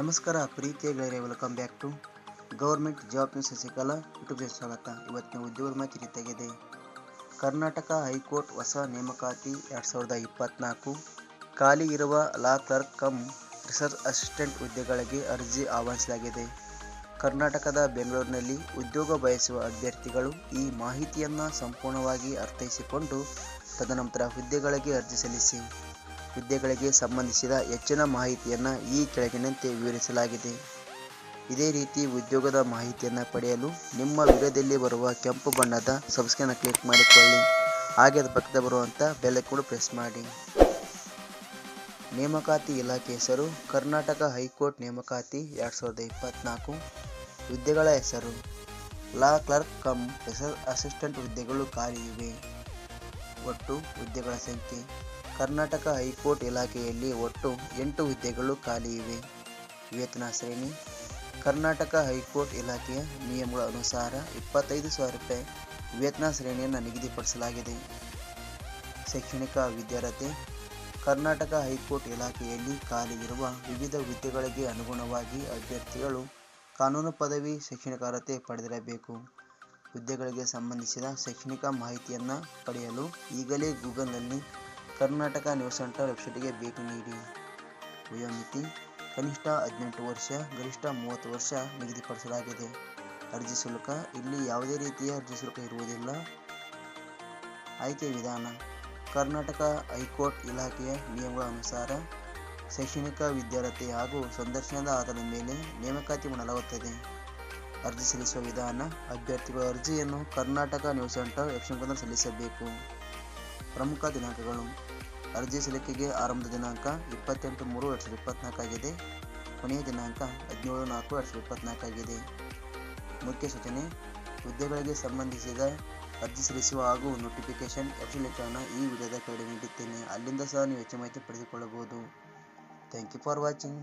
ನಮಸ್ಕಾರ, ಪ್ರೀತಿಯ ಗೆಳೆಯರೆ welcome back to government job Shashikala YouTube ಸ್ವಾಗತ. ಇವತ್ತಿನ ಉದ್ಯೋಗ ಮಾಹಿತಿ ಕರ್ನಾಟಕ ಹೈಕೋರ್ಟ್ ಹೊಸ ನೇಮಕಾತಿ ಎರಡು ಸಾವಿರದ ಇಪ್ಪತ್ತ್ನಾಲ್ಕು ಖಾಲಿ ಇರುವ law clerk cum research assistant ಹುದ್ದೆಗಳಿಗೆ ಅರ್ಜಿ ಆಹ್ವಾನಿಸಲಾಗಿದೆ. ಕರ್ನಾಟಕದ ಬೆಂಗಳೂರಿನಲ್ಲಿ ಉದ್ಯೋಗ ಬಯಸುವ ಅಭ್ಯರ್ಥಿಗಳು ಈ ಮಾಹಿತಿಯನ್ನು ಸಂಪೂರ್ಣವಾಗಿ ಅರ್ಥೈಸಿಕೊಂಡು ತದನಂತರ ಹುದ್ದೆಗಳಿಗೆ ಅರ್ಜಿ ಸಲ್ಲಿಸಿ. ಹುದ್ದೆಗಳಿಗೆ ಸಂಬಂಧಿಸಿದ ಹೆಚ್ಚಿನ ಮಾಹಿತಿಯನ್ನು ಈ ಕೆಳಗಿನಂತೆ ವಿವರಿಸಲಾಗಿದೆ. ಇದೇ ರೀತಿ ಉದ್ಯೋಗದ ಮಾಹಿತಿಯನ್ನು ಪಡೆಯಲು ನಿಮ್ಮ ವಿಡಿಯೋದಲ್ಲಿ ಬರುವ ಕೆಂಪು ಬಣ್ಣದ ಸಬ್ಸ್ಕ್ರೈಬ್ನ ಕ್ಲಿಕ್ ಮಾಡಿಕೊಳ್ಳಿ. ಹಾಗೆ ಅದರ ಪಕ್ಕದ ಬರುವಂಥ ಬೆಲೆ ಕೂಡ ಪ್ರೆಸ್ ಮಾಡಿ. ನೇಮಕಾತಿ ಇಲಾಖೆ ಹೆಸರು ಕರ್ನಾಟಕ ಹೈಕೋರ್ಟ್ ನೇಮಕಾತಿ ಎರಡು ಸಾವಿರದ ಇಪ್ಪತ್ತ್ನಾಲ್ಕು ಹುದ್ದೆಗಳ ಹೆಸರು ಲಾ ಕ್ಲರ್ಕ್ ಕಮ್ ಹೆಸರು ಅಸಿಸ್ಟೆಂಟ್ ಹುದ್ದೆಗಳು ಖಾಲಿ ಇವೆ. ಒಟ್ಟು ಹುದ್ದೆಗಳ ಸಂಖ್ಯೆ ಕರ್ನಾಟಕ ಹೈಕೋರ್ಟ್ ಇಲಾಖೆಯಲ್ಲಿ ಒಟ್ಟು ಎಂಟು ಹುದ್ದೆಗಳು ಖಾಲಿ ಇವೆ. ವೇತನ ಶ್ರೇಣಿ, ಕರ್ನಾಟಕ ಹೈಕೋರ್ಟ್ ಇಲಾಖೆಯ ನಿಯಮಗಳ ಅನುಸಾರ ಇಪ್ಪತ್ತೈದು ಸಾವಿರ ರೂಪಾಯಿ ವೇತನ ಶ್ರೇಣಿಯನ್ನು ನಿಗದಿಪಡಿಸಲಾಗಿದೆ. ಶೈಕ್ಷಣಿಕ ವಿದ್ಯಾರ್ಹತೆ, ಕರ್ನಾಟಕ ಹೈಕೋರ್ಟ್ ಇಲಾಖೆಯಲ್ಲಿ ಖಾಲಿ ಇರುವ ವಿವಿಧ ಹುದ್ದೆಗಳಿಗೆ ಅನುಗುಣವಾಗಿ ಅಭ್ಯರ್ಥಿಗಳು ಕಾನೂನು ಪದವಿ, ಶೈಕ್ಷಣಿಕ ಅರ್ಹತೆ ಪಡೆದಿರಬೇಕು. ಹುದ್ದೆಗಳಿಗೆ ಸಂಬಂಧಿಸಿದ ಶೈಕ್ಷಣಿಕ ಮಾಹಿತಿಯನ್ನು ಪಡೆಯಲು ಈಗಲೇ ಗೂಗಲ್ನಲ್ಲಿ ಕರ್ನಾಟಕ ನ್ಯೂಸ್ ಸೆಂಟರ್ ವೆಬ್ಸೈಟ್ಗೆ ಭೇಟಿ ನೀಡಿ. ವಯೋಮಿತಿ ಕನಿಷ್ಠ ಹದಿನೆಂಟು ವರ್ಷ, ಗರಿಷ್ಠ ಮೂವತ್ತು ವರ್ಷ ನಿಗದಿಪಡಿಸಲಾಗಿದೆ. ಅರ್ಜಿ ಶುಲ್ಕ, ಇಲ್ಲಿ ಯಾವುದೇ ರೀತಿಯ ಅರ್ಜಿ ಶುಲ್ಕ ಇರುವುದಿಲ್ಲ. ಆಯ್ಕೆ ವಿಧಾನ, ಕರ್ನಾಟಕ ಹೈಕೋರ್ಟ್ ಇಲಾಖೆಯ ನಿಯಮಗಳ ಅನುಸಾರ ಶೈಕ್ಷಣಿಕ ವಿದ್ಯಾರ್ಥಿ ಹಾಗೂ ಸಂದರ್ಶನದ ಆಧಾರದ ಮೇಲೆ ನೇಮಕಾತಿ ಮಾಡಲಾಗುತ್ತದೆ. ಅರ್ಜಿ ಸಲ್ಲಿಸುವ ವಿಧಾನ, ಅಭ್ಯರ್ಥಿಗಳ ಅರ್ಜಿಯನ್ನು ಕರ್ನಾಟಕ ನ್ಯೂಸ್ ಸೆಂಟರ್ ವೆಬ್ಸೈಟ್ನಲ್ಲಿ ಸಲ್ಲಿಸಬೇಕು. ಪ್ರಮುಖ ದಿನಾಂಕಗಳು. ಅರ್ಜಿ ಸಲ್ಲಿಕೆಗೆ ಆರಂಭದ ದಿನಾಂಕ ಇಪ್ಪತ್ತೆಂಟು ಮೂರು ಎರಡು ಸಾವಿರದ ಇಪ್ಪತ್ತ್ನಾಲ್ಕಾಗಿದೆ ಕೊನೆಯ ದಿನಾಂಕ ಹದಿನೇಳು ನಾಲ್ಕು ಎರಡು ಸಾವಿರದ ಇಪ್ಪತ್ತ್ನಾಲ್ಕಾಗಿದೆ ಮುಖ್ಯ ಸೂಚನೆ, ಹುದ್ದೆಗಳಿಗೆ ಸಂಬಂಧಿಸಿದ ಅರ್ಜಿ ಸಲ್ಲಿಸುವ ಹಾಗೂ ನೋಟಿಫಿಕೇಷನ್ ವೆಬ್ಸೈಟ್ಗಳನ್ನು ಈ ವಿಡಿಯೋದ ಕೆಳಗೆ ನೀಡುತ್ತೇನೆ ಅಲ್ಲಿಂದ ಸಹ ನೀವು ಹೆಚ್ಚು ಮಾಹಿತಿ ಪಡೆದುಕೊಳ್ಳಬಹುದು. Thank you for watching